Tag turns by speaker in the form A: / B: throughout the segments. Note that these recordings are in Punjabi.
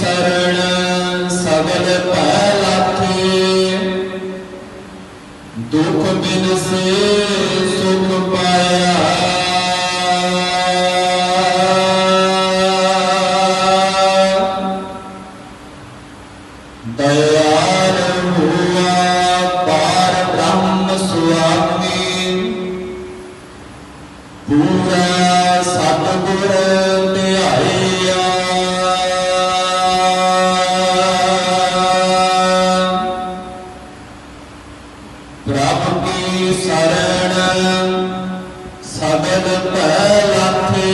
A: ਸਰਣ ਸਬਦ ਭੈ ਲਾਥੀ ਦੁਖ ਬਿਨਸੇ ਸੁਖ ਪਾਇਆ ਸਬਦ ਪਹਿਲਾਥੇ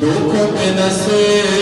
A: ਦੁਖ ਬਿਨਸੇ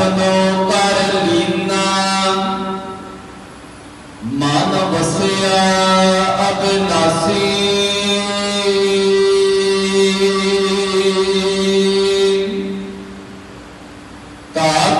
A: ਆਪਨੋ ਕਰ ਲੀਨਾ ਮਨ ਵਸਿਆ ਅਬਨਾਸੀ ਕਾ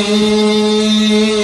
A: الرحيم.